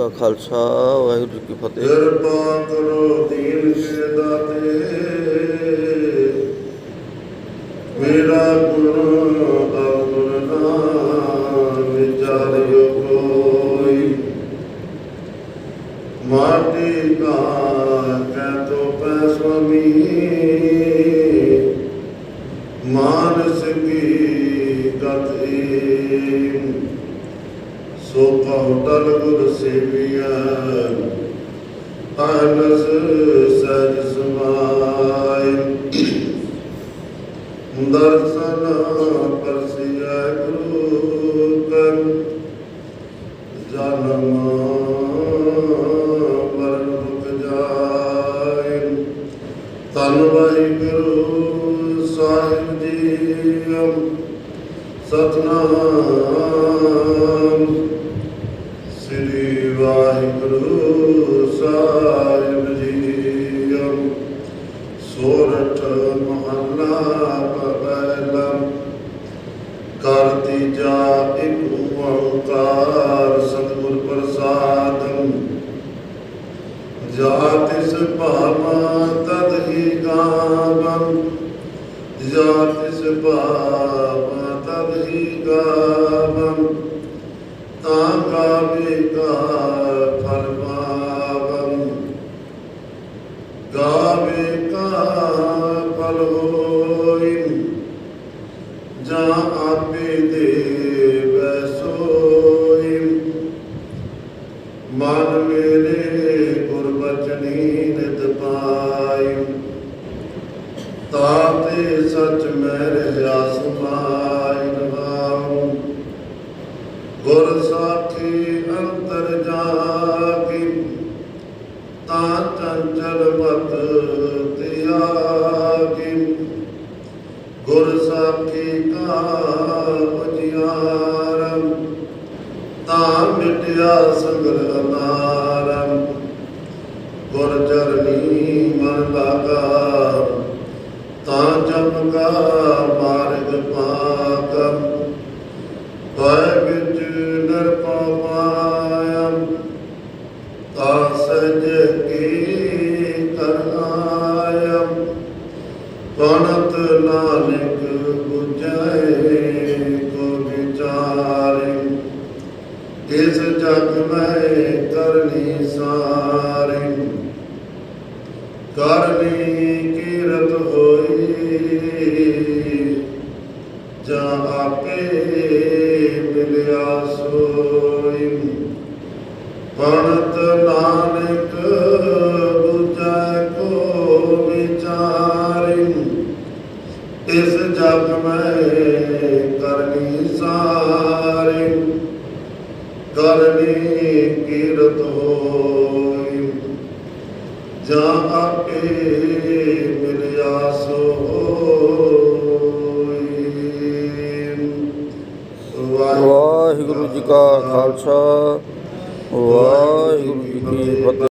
ਕਾ ਖਾਲਸਾ, ਵਾਹਿਗੁਰੂ ਜੀ ਕੀ ਫਤਿਹ। ਕਿਰਪਾ ਕਰੋ ਦੀਨ ਕੇ ਦਾਤੇ ਮੇਰਾ ਗੁਰੂ ਅਵਰ ਨਾ ਵਿਚਾਰਿਓ ਕੋਈ। ਮਾਟੀ ਕਾ ਕਹਿ ਤੋ ਪੈ ਸੁਆਮੀ। ਮਾਨਸ ਕੀ ਗਤਿ ਸੋ ਕਹੋ ਗੁਰ ਸੇਵੀਆ ਅਨਸ ਸਜ ਸਮਾਇ ਦਰਸ਼ਨ ਪਰਸਿਆ ਗੁਰੂ ਕਰ ਜਨਮ ਮਰਨ ਵਾਹਿਗੁਰੂ ਸਾਹਿਬ ਜੀ ਸਤਨਾਮ। ਸ੍ਰੀ ਵਾਹਿਗੁਰੂ ਸਾਹਿਬ ਜੀ ਸੋਰਠ ਮਹੱਲਾ ਪਹਿਲਾ। ਕਰਤੀ ਜਾ ਇੱਕ ਓੰਕਾਰ ਸਤਿਗੁਰ ਪ੍ਰਸਾਦ। ਜਾ ਤਿਸ ਭਾਮਾ ਤਦ ਹੀ ਗਾਵੰ। ਜਾ ਤਿਸ ਭਾਮਾ ਤਦ ਹੀ ਗਾਵੰ ਤਾਂ ਗਾਵੇ ਕਾ ਫਲ ਪਾਵੰ ਗਾਵੇ ਕਾ ਫਲ ਹੋਇ, ਜਾਂ ਆਪੇ ਦੇ ਵੈਸੋਇ ਮਨ ਮੇਰੇ ਗੁਰ ਬਚਨੀ ਨਿਤ ਪਾਈ ਤਾਤੇ ਸਚ ਮੈਂ ਰਹਾ ਸਮਾਈ ਨਵਾਉ ਗੁਰ ਸਾਖੀ ਅੰਤਰ ਜਾਗੀ, ਤਾਂ ਚੰਚਲ ਮਤ ਤਿਆਗੀ ਗੁਰ ਸਾਖੀ ਕਾ ਉਜਿਆਰਮ ਤਾਂ ਮਿਟਿਆ ਸਗਲ ਅਨਾਰਮ ਗੁਰ ਚਰਨੀ ਮਨ ਲਾਗਾ ਤਾਂ ਜਮ ਕਾ ਮਾਰਗ ਪਾਕਮ ਪੈ ਵਿੱਚ ਪਣਤ ਨਾਨਕ 부ਝੈ ਕੋ ਵਿਚਾਰੇ। ਇਸ ਜਗ ਮੈਂ ਕਰਨੀ ਸਾਰੇ। ਕਰਨੀ ਕੀਰਤ ਹੋਈ। ਜਾ ਆਪੇ ਮਿਲਿਆ ਸੋਈ। ਪਣਤ ਨਾਨਕ ਇਸ ਜਗ ਮੈਂ ਕਰਨੀ ਸਾਰੀ। ਕਰਨੀ ਕੀਰਤ ਹੋਈ। ਜਾ ਆਪੇ ਮਿਲਿਆ ਸੋਈ ਵਾਹਿਗੁਰੂ ਜੀ ਕਾ ਖਾਲਸਾ। ਵਾਹਿਗੁਰੂ ਜੀ ਕੀ ਫਤਿਹ।